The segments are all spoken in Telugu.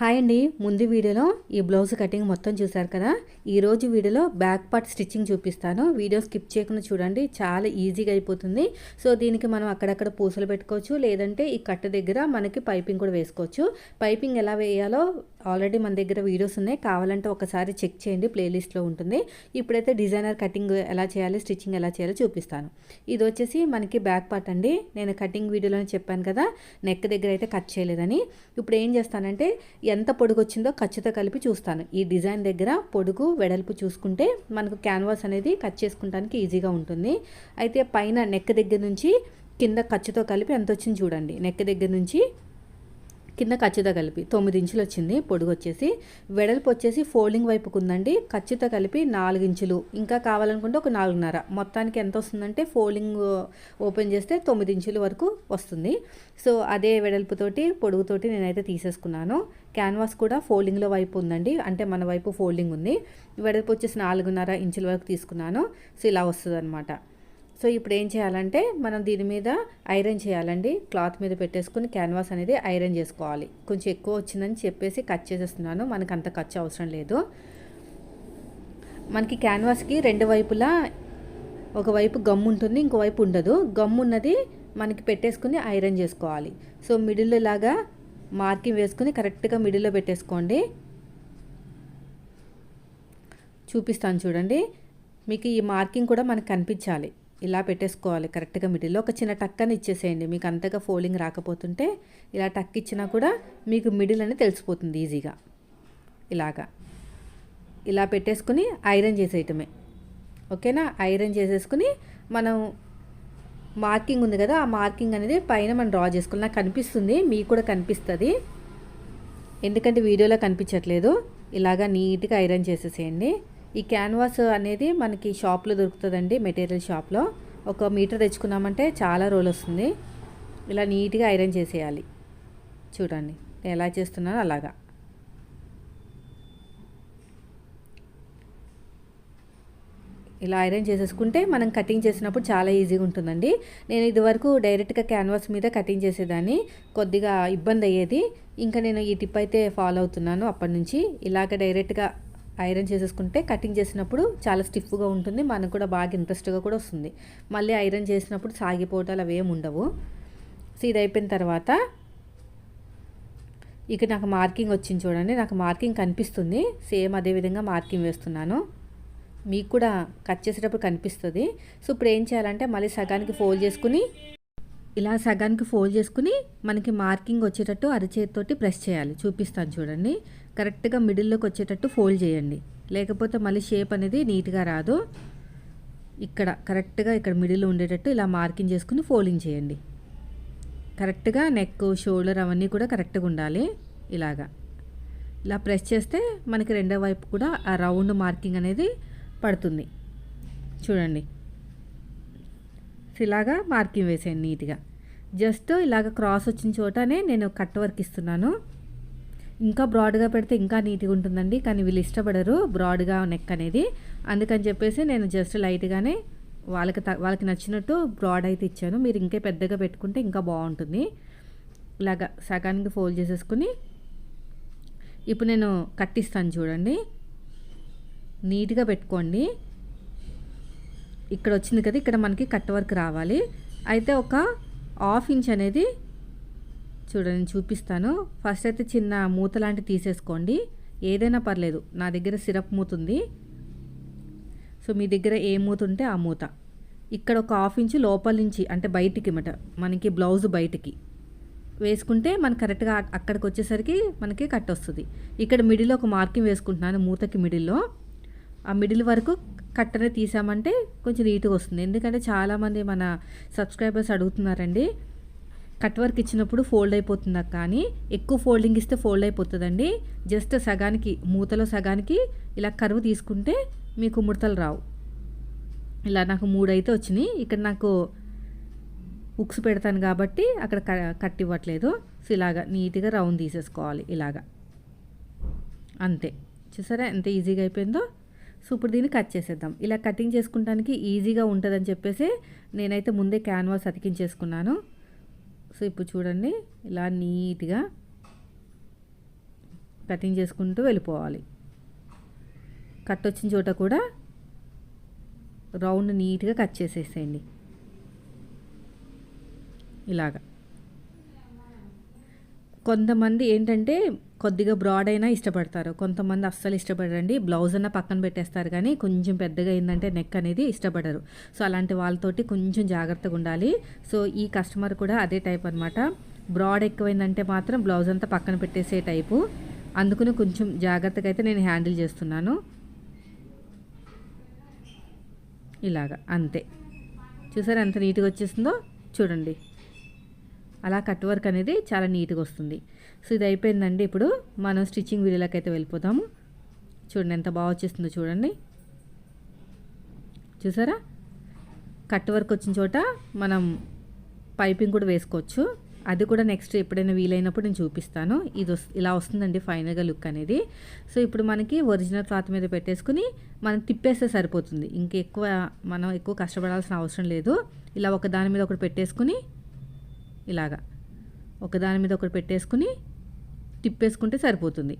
హాయ్ అండి. ముందు వీడియోలో ఈ బ్లౌజ్ కటింగ్ మొత్తం చూసారు కదా? ఈరోజు వీడియోలో బ్యాక్ పార్ట్ స్టిచ్చింగ్ చూపిస్తాను. వీడియో స్కిప్ చేయకుండా చూడండి. చాలా ఈజీగా అయిపోతుంది. సో దీనికి మనం అక్కడక్కడ పూసలు పెట్టుకోవచ్చు. లేదంటే ఈ కట్ట దగ్గర మనకి పైపింగ్ కూడా వేసుకోవచ్చు. పైపింగ్ ఎలా వేయాలో ఆల్రెడీ మన దగ్గర వీడియోస్ ఉన్నాయి. కావాలంటే ఒకసారి చెక్ చేయండి. ప్లేలిస్ట్లో ఉంటుంది. ఇప్పుడైతే డిజైనర్ కటింగ్ ఎలా చేయాలి స్టిచ్చింగ్ ఎలా చేయాలో చూపిస్తాను. ఇది వచ్చేసి మనకి బ్యాక్ పార్ట్ అండి. నేను కటింగ్ వీడియోలో చెప్పాను కదా నెక్ దగ్గర అయితే కట్ చేయలేదని. ఇప్పుడు ఏం చేస్తానంటే ఎంత పొడుగు వచ్చిందో ఖచ్చితంగా కలిపి చూస్తాను. ఈ డిజైన్ దగ్గర పొడుగు వెడల్పు చూసుకుంటే మనకు క్యాన్వాస్ అనేది కట్ చేసుకుంటానికి ఈజీగా ఉంటుంది. అయితే పైన నెక్ దగ్గర నుంచి కింద ఖర్చుతో కలిపి ఎంత వచ్చింది చూడండి. నెక్ దగ్గర నుంచి కింద ఖచ్చిత కలిపి తొమ్మిది ఇంచులు వచ్చింది పొడుగు వచ్చేసి. వెడల్పు వచ్చేసి ఫోల్డింగ్ వైపుకు ఉందండి. ఖచ్చిత కలిపి నాలుగు ఇంచులు. ఇంకా కావాలనుకుంటే ఒక నాలుగున్నర. మొత్తానికి ఎంత వస్తుందంటే ఫోల్డింగ్ ఓపెన్ చేస్తే తొమ్మిది ఇంచుల వరకు వస్తుంది. సో అదే వెడల్పుతోటి పొడుగుతోటి నేనైతే తీసేసుకున్నాను. క్యాన్వాస్ కూడా ఫోల్డింగ్లో వైపు ఉందండి. అంటే మన వైపు ఫోల్డింగ్ ఉంది. వెడల్పు వచ్చేసి నాలుగున్నర ఇంచుల వరకు తీసుకున్నాను. సో ఇలా వస్తుంది అనమాట సో ఇప్పుడు ఏం చేయాలంటే మనం దీని మీద ఐరన్ చేయాలండి. క్లాత్ మీద పెట్టేసుకుని క్యాన్వాస్ అనేది ఐరన్ చేసుకోవాలి. కొంచెం ఎక్కువ వచ్చిందని చెప్పేసి కట్ చేసేస్తున్నాను. మనకు అంత ఖర్చు అవసరం లేదు. మనకి క్యాన్వాస్కి రెండు వైపులా ఒకవైపు గమ్ ఉంటుంది ఇంకోవైపు ఉండదు. గమ్ ఉన్నది మనకి పెట్టేసుకుని ఐరన్ చేసుకోవాలి. సో మిడిల్లో లాగా మార్కింగ్ వేసుకుని కరెక్ట్గా మిడిల్లో పెట్టేసుకోండి. చూపిస్తాను చూడండి. మీకు ఈ మార్కింగ్ కూడా మనకు కనిపించాలి. ఇలా పెట్టేసుకోవాలి కరెక్ట్గా మిడిల్లో. ఒక చిన్న టక్ అని ఇచ్చేసేయండి. మీకు అంతగా ఫోల్డింగ్ రాకపోతుంటే ఇలా టక్ ఇచ్చినా కూడా మీకు మిడిల్ అని తెలిసిపోతుంది ఈజీగా. ఇలాగా. ఇలా పెట్టేసుకుని ఐరన్ చేసేయటమే. ఓకేనా? ఐరన్ చేసేసుకుని మనం మార్కింగ్ ఉంది కదా ఆ మార్కింగ్ అనేది పైన మనం డ్రా చేసుకోవాలి. నాకు కనిపిస్తుంది మీకు కూడా కనిపిస్తుంది. ఎందుకంటే వీడియోలో కనిపించట్లేదు. ఇలాగా నీట్గా ఐరన్ చేసేసేయండి. ఈ క్యాన్వాస్ అనేది మనకి షాప్లో దొరుకుతుందండి మెటీరియల్ షాప్లో. ఒక మీటర్ తెచ్చుకున్నామంటే చాలా రోల్ వస్తుంది. ఇలా నీట్గా ఐరన్ చేసేయాలి. చూడండి నేను ఎలా చేస్తున్నానో అలాగా. ఇలా ఐరన్ చేసేసుకుంటే మనం కటింగ్ చేసినప్పుడు చాలా ఈజీగా ఉంటుందండి. నేను ఇదివరకు డైరెక్ట్గా క్యాన్వాస్ మీద కటింగ్ చేసేదాన్ని. కొద్దిగా ఇబ్బంది అయ్యేది. ఇంకా నేను ఈ టిప్ అయితే ఫాలో అవుతున్నాను అప్పటి నుంచి. ఇలాగ డైరెక్ట్గా ఐరన్ చేసేసుకుంటే కటింగ్ చేసినప్పుడు చాలా స్టిఫ్గా ఉంటుంది మనకు కూడా బాగా ఇంట్రెస్ట్గా కూడా వస్తుంది. మళ్ళీ ఐరన్ చేసినప్పుడు సాగిపోవటాలు అవి ఏమి ఉండవు. సో ఇది అయిపోయిన తర్వాత ఇక నాకు మార్కింగ్ వచ్చింది చూడండి నాకు మార్కింగ్ కనిపిస్తుంది. సేమ్ అదే విధంగా మార్కింగ్ వేస్తున్నాను. మీకు కూడా కట్ చేసేటప్పుడు కనిపిస్తుంది. సో ఇప్పుడు ఏం చేయాలంటే మళ్ళీ సగానికి ఫోల్డ్ చేసుకుని ఇలా సగానికి ఫోల్డ్ చేసుకుని మనకి మార్కింగ్ వచ్చేటట్టు అరచేతితోటి ప్రెస్ చేయాలి. చూపిస్తాను చూడండి. కరెక్ట్గా మిడిల్లోకి వచ్చేటట్టు ఫోల్డ్ చేయండి. లేకపోతే మళ్ళీ షేప్ అనేది నీట్గా రాదు. ఇక్కడ కరెక్ట్గా ఇక్కడ మిడిల్లో ఉండేటట్టు ఇలా మార్కింగ్ చేసుకుని ఫోల్డింగ్ చేయండి. కరెక్ట్గా నెక్ షోల్డర్ అవన్నీ కూడా కరెక్ట్గా ఉండాలి. ఇలాగా. ఇలా ప్రెస్ చేస్తే మనకి రెండో వైపు కూడా ఆ రౌండ్ మార్కింగ్ అనేది పడుతుంది. చూడండి. ఇలాగా మార్కింగ్ వేసేయండి నీట్గా. జస్ట్ ఇలాగ క్రాస్ వచ్చిన చోటనే నేను కట్ వర్క్ ఇస్తున్నాను. ఇంకా బ్రాడ్గా పెడితే ఇంకా నీట్గా ఉంటుందండి కానీ వీళ్ళు ఇష్టపడరు బ్రాడ్గా నెక్ అనేది. అందుకని చెప్పేసి నేను జస్ట్ లైట్గానే వాళ్ళకి వాళ్ళకి నచ్చినట్టు బ్రాడ్ అయితే ఇచ్చాను. మీరు ఇంకే పెద్దగా పెట్టుకుంటే ఇంకా బాగుంటుంది. ఇలాగ సగానికి ఫోల్డ్ చేసేసుకుని ఇప్పుడు నేను కట్టిస్తాను చూడండి. నీట్గా పెట్టుకోండి. ఇక్కడ వచ్చింది కదా ఇక్కడ మనకి కట్ వర్క్ రావాలి. అయితే ఒక హాఫ్ ఇంచ్ అనేది చూడండి చూపిస్తాను. ఫస్ట్ అయితే చిన్న మూత లాంటి తీసేసుకోండి. ఏదైనా పర్లేదు నా దగ్గర సిరప్ మూత ఉంది. సో మీ దగ్గర ఏ మూత ఉంటే ఆ మూత. ఇక్కడ ఒక హాఫ్ ఇంచ్ లోపల నుంచి అంటే బయటికి మట మనకి బ్లౌజ్ బయటికి. వేసుకుంటే మనకి కరెక్ట్గా అక్కడికి వచ్చేసరికి మనకి కట్ వస్తుంది. ఇక్కడ మిడిల్లో ఒక మార్కింగ్ వేసుకుంటున్నాను మూతకి మిడిల్లో. ఆ మిడిల్ వరకు కట్టనే తీసామంటే కొంచెం నీట్గా వస్తుంది. ఎందుకంటే చాలామంది మన సబ్స్క్రైబర్స్ అడుగుతున్నారండి కట్ వర్క్ ఇచ్చినప్పుడు ఫోల్డ్ అయిపోతుంది? కానీ ఎక్కువ ఫోల్డింగ్ ఇస్తే ఫోల్డ్ అయిపోతుందండి. జస్ట్ సగానికి మూతలో సగానికి ఇలా కరువు తీసుకుంటే మీకు ముడతలు రావు. ఇలా నాకు మూడు అయితే వచ్చినాయి. ఇక్కడ నాకు ఉక్స్ పెడతాను కాబట్టి అక్కడ కట్ ఇవ్వట్లేదు. సో ఇలాగా నీట్గా రౌండ్ తీసేసుకోవాలి ఇలాగా. అంతే. చూసారా ఎంత ఈజీగా అయిపోయిందో? సో ఇప్పుడు దీన్ని కట్ చేసేద్దాం. ఇలా కటింగ్ చేసుకుంటానికి ఈజీగా ఉంటుందని చెప్పేసి నేనైతే ముందే క్యాన్వాస్ అతికించేసుకున్నాను. సో ఇప్పుడు చూడండి ఇలా నీట్గా కటింగ్ చేసుకుంటూ వెళ్ళిపోవాలి. కట్ వచ్చిన చోట కూడా రౌండ్ నీట్గా కట్ చేసేసేయండి. ఇలాగా. కొంతమంది ఏంటంటే కొద్దిగా బ్రాడ్ అయినా ఇష్టపడతారు. కొంతమంది అస్సలు ఇష్టపడరండి. బ్లౌజ్ అన్న పక్కన పెట్టేస్తారు కానీ కొంచెం పెద్దగా అయిందంటే నెక్ అనేది ఇష్టపడరు. సో అలాంటి వాళ్ళతోటి కొంచెం జాగ్రత్తగా ఉండాలి. సో ఈ కస్టమర్ కూడా అదే టైప్ అనమాట బ్రాడ్ ఎక్కువైందంటే మాత్రం బ్లౌజ్ అంతా పక్కన పెట్టేసే టైపు అందుకని కొంచెం జాగ్రత్తగా అయితే నేను హ్యాండిల్ చేస్తున్నాను. ఇలాగా అంతే. చూసారు ఎంత నీట్గా వచ్చేస్తుందో చూడండి. అలా కట్ వర్క్ అనేది చాలా నీట్గా వస్తుంది. సో ఇది అయిపోయిందండి ఇప్పుడు మనం స్టిచ్చింగ్ వీడియోలోకి అయితే వెళ్ళిపోతాము. చూడండి ఎంత బాగా వచ్చేస్తుందో చూడండి. చూసారా? కట్ వర్క్ వచ్చిన చోట మనం పైపింగ్ కూడా వేసుకోవచ్చు. అది కూడా నెక్స్ట్ ఎప్పుడైనా వీలైనప్పుడు నేను చూపిస్తాను. ఇది ఇలా వస్తుందండి ఫైనల్గా లుక్ అనేది. సో ఇప్పుడు మనకి ఒరిజినల్ క్లాత్ మీద పెట్టేసుకుని మనం తిప్పేస్తే సరిపోతుంది. ఇంకెక్కువ మనం ఎక్కువ కష్టపడాల్సిన అవసరం లేదు. ఇలా ఒక దాని మీద ఒకటి పెట్టేసుకుని ఇలాగా. ఒకదాని మీద ఒకటి పెట్టేసుకుని తిప్పేసుకుంటే సరిపోతుంది.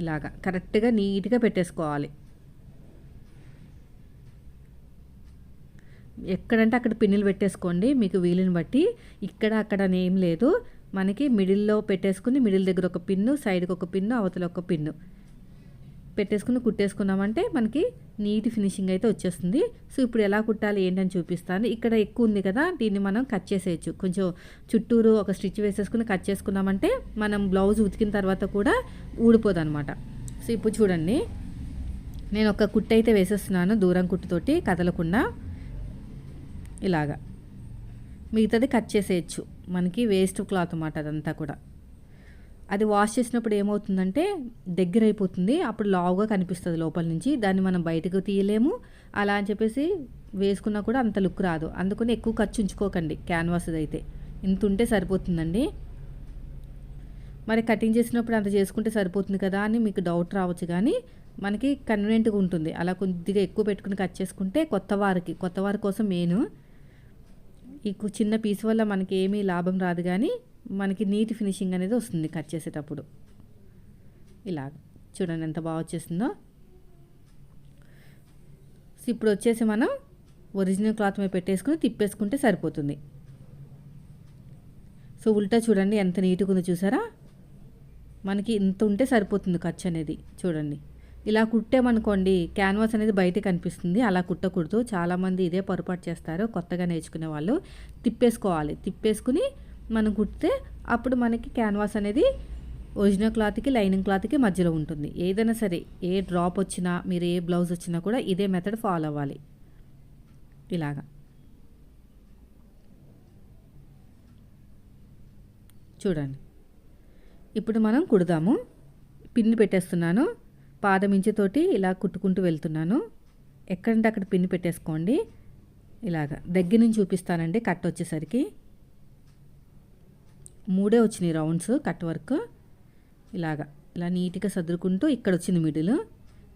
ఇలాగా కరెక్ట్గా నీట్గా పెట్టేసుకోవాలి. ఎక్కడంటే అక్కడ పిన్నులు పెట్టేసుకోండి. మీకు వీలుని బట్టి ఇక్కడ అక్కడ ఏం లేదు. మనకి మిడిల్లో పెట్టేసుకుని మిడిల్ దగ్గర ఒక పిన్ను సైడ్కి ఒక పిన్ను అవతల ఒక పిన్ను. పెట్టేసుకుని కుట్టేసుకున్నామంటే మనకి నీట్ ఫినిషింగ్ అయితే వచ్చేస్తుంది. సో ఇప్పుడు ఎలా కుట్టాలి ఏంటని చూపిస్తాను. ఇక్కడ ఎక్కువ ఉంది కదా దీన్ని మనం కట్ చేసేయచ్చు. కొంచెం చుట్టూరు ఒక స్టిచ్ వేసేసుకుని కట్ చేసుకున్నామంటే మనం బ్లౌజ్ ఉతికిన తర్వాత కూడా ఊడిపోదు అనమాట సో ఇప్పుడు చూడండి. నేను ఒక కుట్టు అయితే వేసేస్తున్నాను దూరం కుట్టుతోటి కదలకుండా. ఇలాగా. మిగతాది కట్ చేసేయచ్చు. మనకి వేస్ట్ క్లాత్ అన్నమాట అదంతా కూడా. అది వాష్ చేసినప్పుడు ఏమవుతుందంటే దగ్గర అయిపోతుంది అప్పుడు లావుగా కనిపిస్తుంది లోపల నుంచి. దాన్ని మనం బయటకు తీయలేము. అలా అని చెప్పేసి వేసుకున్నా కూడా అంత లుక్ రాదు. అందుకని ఎక్కువ ఖర్చు ఉంచుకోకండి క్యాన్వాస్ అయితే ఇంత ఉంటే సరిపోతుందండి. మరి కటింగ్ చేసినప్పుడు అంత చేసుకుంటే సరిపోతుంది కదా అని మీకు డౌట్ రావచ్చు కానీ మనకి కన్వీనియంట్గా ఉంటుంది. అలా కొద్దిగా ఎక్కువ పెట్టుకుని కట్ చేసుకుంటే కొత్త వారికి కొత్త వారి కోసం మెయిన్. ఈ చిన్న పీస్ వల్ల మనకి ఏమీ లాభం రాదు కానీ మనకి నీట్ ఫినిషింగ్ అనేది వస్తుంది కట్ చేసేటప్పుడు. ఇలా చూడండి ఎంత బాగా వచ్చేసిందో ఇప్పుడు వచ్చేసి మనం ఒరిజినల్ క్లాత్ మీద పెట్టేసుకుని తిప్పేసుకుంటే సరిపోతుంది. సో ఉల్టా చూడండి ఎంత నీట్గా ఉందో చూసారా? మనకి ఇంత ఉంటే సరిపోతుంది ఖర్చు అనేది. చూడండి. ఇలా కుట్టామనుకోండి క్యాన్వాస్ అనేది బయట కనిపిస్తుంది. అలా కుట్టకూడదు. చాలామంది ఇదే పొరపాటు చేస్తారు. కొత్తగా నేర్చుకునే వాళ్ళు తిప్పేసుకోవాలి. తిప్పేసుకుని మనం కుడితే అప్పుడు మనకి క్యాన్వాస్ అనేది ఒరిజినల్ క్లాత్కి లైనింగ్ క్లాత్కి మధ్యలో ఉంటుంది. ఏదైనా సరే ఏ డ్రాప్ వచ్చినా మీరు ఏ బ్లౌజ్ వచ్చినా కూడా ఇదే మెథడ్ ఫాలో అవ్వాలి. ఇలాగా. చూడండి. ఇప్పుడు మనం కుడదాము. పిన్ని పెట్టేస్తున్నాను. పాదమించితోటి ఇలా కుట్టుకుంటూ వెళ్తున్నాను. ఎక్కడంటే అక్కడ పిన్ని పెట్టేసుకోండి. ఇలాగా. దగ్గర నుంచి చూపిస్తానండి కట్ వచ్చేసరికి. మూడే వచ్చినాయి రౌండ్స్ కట్ వర్క్. ఇలాగా ఇలా నీట్గా సదురుకుంటూ ఇక్కడ వచ్చింది మిడిల్.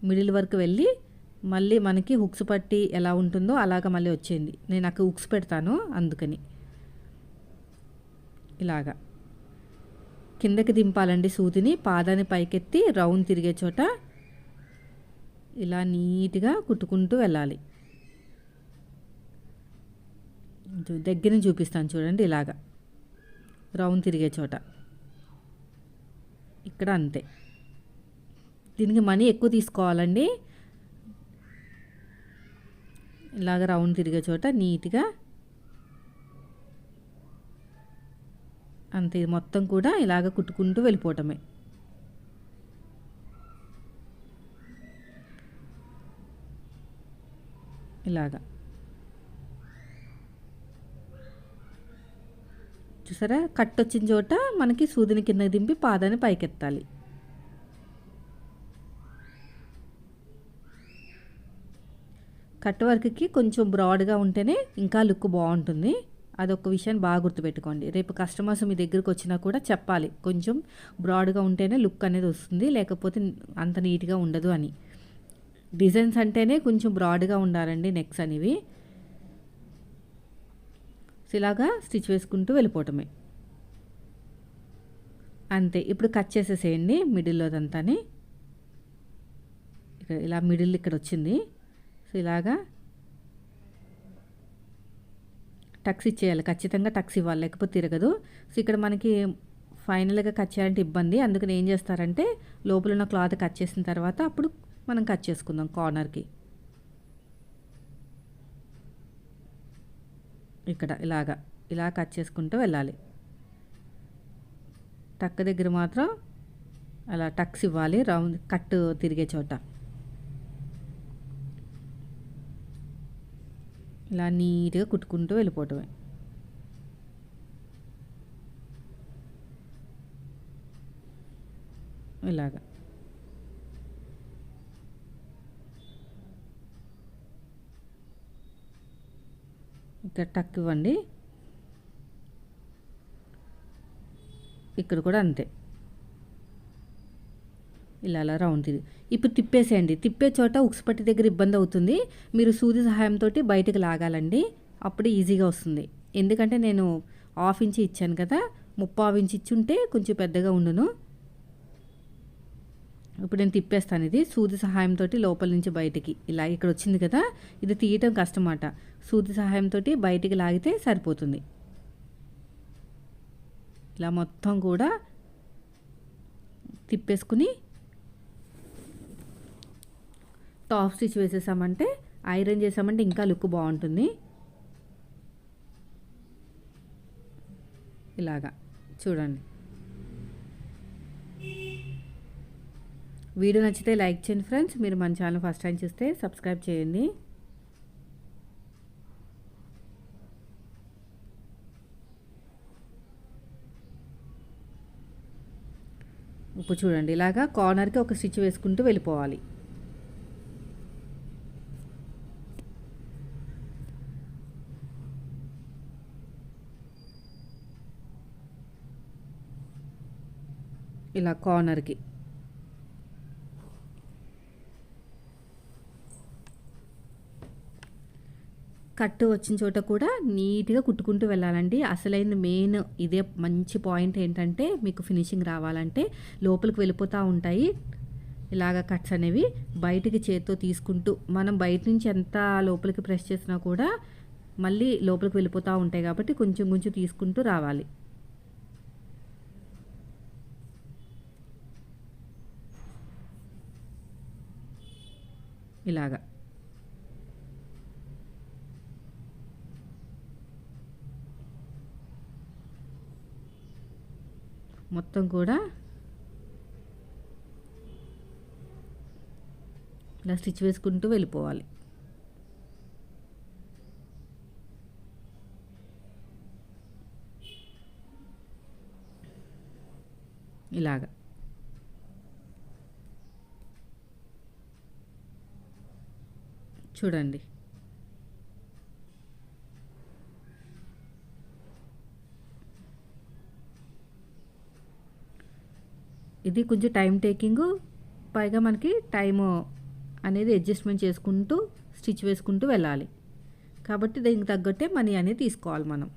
మిడిల్ వరకు వెళ్ళి మళ్ళీ మనకి హుక్స్ పట్టి ఎలా ఉంటుందో అలాగ మళ్ళీ వచ్చింది నేను అక్కడ హుక్స్ పెడతాను అందుకని. ఇలాగా. కిందకి దింపాలండి సూదిని పాదాన్ని పైకెత్తి రౌండ్ తిరిగే చోట ఇలా నీట్గా కుట్టుకుంటూ వెళ్ళాలి. దగ్గరని చూపిస్తాను చూడండి ఇలాగా. రౌండ్ తిరిగే చోట. ఇక్కడ అంతే. దీనికి మనీ ఎక్కువ తీసుకోవాలండి. ఇలాగ రౌండ్ తిరిగే చోట నీట్గా అంతే. మొత్తం కూడా ఇలాగ కుట్టుకుంటూ వెళ్ళిపోవటమే. ఇలాగా. చూసారా? కట్ వచ్చిన చోట మనకి సూదిని కింద దింపి పాదాన్ని పైకెత్తాలి. కట్ వర్క్కి కొంచెం బ్రాడ్గా ఉంటేనే ఇంకా లుక్ బాగుంటుంది. అదొక విషయాన్ని బాగా గుర్తుపెట్టుకోండి. రేపు కస్టమర్స్ మీ దగ్గరకు వచ్చినా కూడా చెప్పాలి. కొంచెం బ్రాడ్గా ఉంటేనే లుక్ అనేది వస్తుంది. లేకపోతే అంత నీట్గా ఉండదు అని. డిజైన్స్ అంటేనే కొంచెం బ్రాడ్గా ఉండాలండి నెక్స్ అనేవి. ఇలాగా స్టిచ్ వేసుకుంటూ వెళ్ళిపోవటమే. అంతే ఇప్పుడు కట్ చేసేసేయండి మిడిల్లోదంతాని ఇక్కడ ఇలా మిడిల్ ఇక్కడ వచ్చింది. సో ఇలాగా టక్స్ ఇచ్చేయాలి. ఖచ్చితంగా టక్స్ ఇవ్వాలి లేకపోతే తిరగదు. సో ఇక్కడ మనకి ఫైనల్గా కట్ చేయాలంటే ఇబ్బంది. అందుకని ఏం చేస్తారంటే లోపల ఉన్న క్లాత్ కట్ చేసిన తర్వాత అప్పుడు మనం కట్ చేసుకుందాం కార్నర్కి ఇక్కడ ఇలాగా ఇలా కట్ చేసుకుంటూ వెళ్ళాలి. టక్ దగ్గర మాత్రం అలా టక్స్ ఇవ్వాలి రౌండ్ కట్ తిరిగే చోట. ఇలా నీట్గా కుట్టుకుంటూ వెళ్ళిపోవటమే. ఇలాగా. ఇక్కడ టక్ ఇవ్వండి. ఇక్కడ కూడా అంతే. ఇలా అలా రౌండ్ తిరిగి. ఇప్పుడు తిప్పేసేయండి. తిప్పే చోట ఉక్సుపట్టి దగ్గర ఇబ్బంది అవుతుంది. మీరు సూది సహాయంతో బయటకు లాగాలండి. అప్పుడు ఈజీగా వస్తుంది. ఎందుకంటే నేను హాఫ్ ఇంచి ఇచ్చాను కదా. ముప్పావు ఇంచి ఇచ్చుంటే కొంచెం పెద్దగా ఉండును. ఇప్పుడు నేను తిప్పేస్తాను ఇది. సూది సహాయంతో లోపల నుంచి బయటికి. ఇలా ఇక్కడ వచ్చింది కదా ఇది తీయటం కష్టమాట. సూది సహాయంతో బయటికి లాగితే సరిపోతుంది. ఇలా మొత్తం కూడా తిప్పేసుకుని టాప్ స్టిచ్ వేసేసామంటే ఐరన్ చేసామంటే ఇంకా లుక్ బాగుంటుంది. ఇలాగా. చూడండి. వీడియో నచ్చితే లైక్ చేయండి ఫ్రెండ్స్. మీరు మన ఛానల్ ఫస్ట్ టైం చూస్తే సబ్స్క్రైబ్ చేయండి. ఇప్పుడు చూడండి. ఇలాగా కార్నర్కి ఒక స్టిచ్ వేసుకుంటూ వెళ్ళిపోవాలి. ఇలా కార్నర్కి. కట్ వచ్చిన చోట కూడా నీట్గా కుట్టుకుంటూ వెళ్ళాలండి. అసలైన మెయిన్ ఇదే మంచి పాయింట్ ఏంటంటే మీకు ఫినిషింగ్ రావాలంటే లోపలికి వెళ్ళిపోతూ ఉంటాయి. ఇలాగ కట్స్ అనేవి బయటికి చేత్తో తీసుకుంటూ మనం బయట నుంచి ఎంత లోపలికి ప్రెస్ చేసినా కూడా మళ్ళీ లోపలికి వెళ్ళిపోతూ ఉంటాయి కాబట్టి కొంచెం కొంచెం తీసుకుంటూ రావాలి. ఇలాగా. మొత్తం కూడా ఇలా స్టిచ్ వేసుకుంటూ వెళ్ళిపోవాలి. ఇలాగా. చూడండి. ఇది కొంచెం టైం టేకింగ్ పైగా మనకి టైము అనేది అడ్జస్ట్మెంట్ చేసుకుంటూ స్టిచ్ వేసుకుంటూ వెళ్ళాలి. కాబట్టి దీనికి తగ్గట్టే మనీ అనేది తీసుకోవాలి మనం.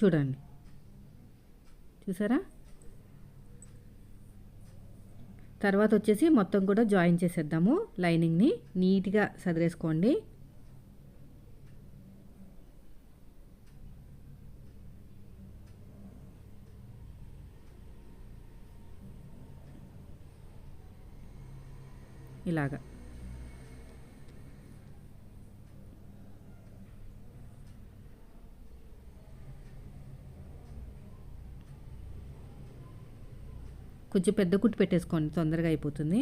చూడండి. చూసారా? తర్వాత వచ్చేసి మొత్తం కూడా జాయిన్ చేసేద్దాము లైనింగ్ని నీట్గా సదిరేసుకోండి. ఇలాగా. కొంచెం పెద్ద కుట్టు పెట్టేసుకోండి తొందరగా అయిపోతుంది.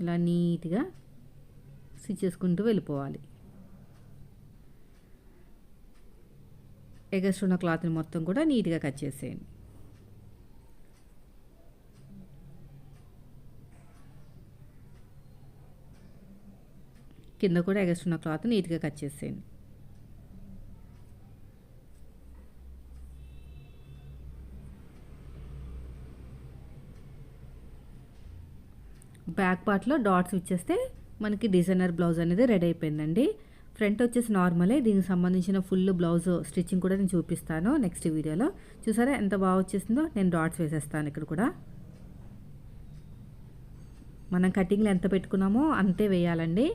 ఇలా నీట్గా మిక్స్ చేసుకుంటూ వెళ్ళిపోవాలి. ఎగస్ట్రున్న క్లాత్ని మొత్తం కూడా నీట్గా కట్ చేసేయండి. కింద కూడా ఎగస్ట్రున్న క్లాత్ నీట్గా కట్ చేసేయండి. బ్యాక్ పార్ట్లో డాట్స్ ఇచ్చేస్తే మనకి డిజైనర్ బ్లౌజ్ అనేది రెడీ అయిపోయిందండి. ఫ్రంట్ వచ్చేసి నార్మలే దీనికి సంబంధించిన ఫుల్ బ్లౌజ్ స్టిచ్చింగ్ కూడా నేను చూపిస్తాను నెక్స్ట్ వీడియోలో. చూసారా ఎంత బాగా వచ్చేసిందో? నేను డాట్స్ వేసేస్తాను ఇక్కడ కూడా. మనం కటింగ్లు ఎంత పెట్టుకున్నామో అంతే వేయాలండి.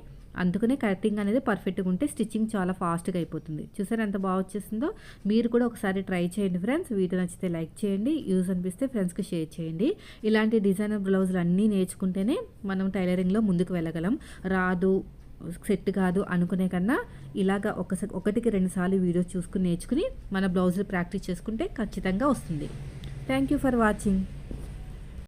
అందుకనే కటింగ్ అనేది పర్ఫెక్ట్గా ఉంటే స్టిచ్చింగ్ చాలా ఫాస్ట్గా అయిపోతుంది. చూసారు ఎంత బాగా వచ్చేసిందో? మీరు కూడా ఒకసారి ట్రై చేయండి ఫ్రెండ్స్. వీడియో నచ్చితే లైక్ చేయండి యూజ్ అనిపిస్తే ఫ్రెండ్స్కి షేర్ చేయండి. ఇలాంటి డిజైనర్ బ్లౌజులు అన్నీ నేర్చుకుంటేనే మనం టైలరింగ్లో ముందుకు వెళ్ళగలం. రాదు సెట్ కాదు అనుకునే కన్నా ఇలాగ ఒకసారి ఒకటికి రెండుసార్లు వీడియో వీడియోస్ చూసుకుని నేర్చుకుని మన బ్లౌజులు ప్రాక్టీస్ చేసుకుంటే ఖచ్చితంగా వస్తుంది. Thank you for watching.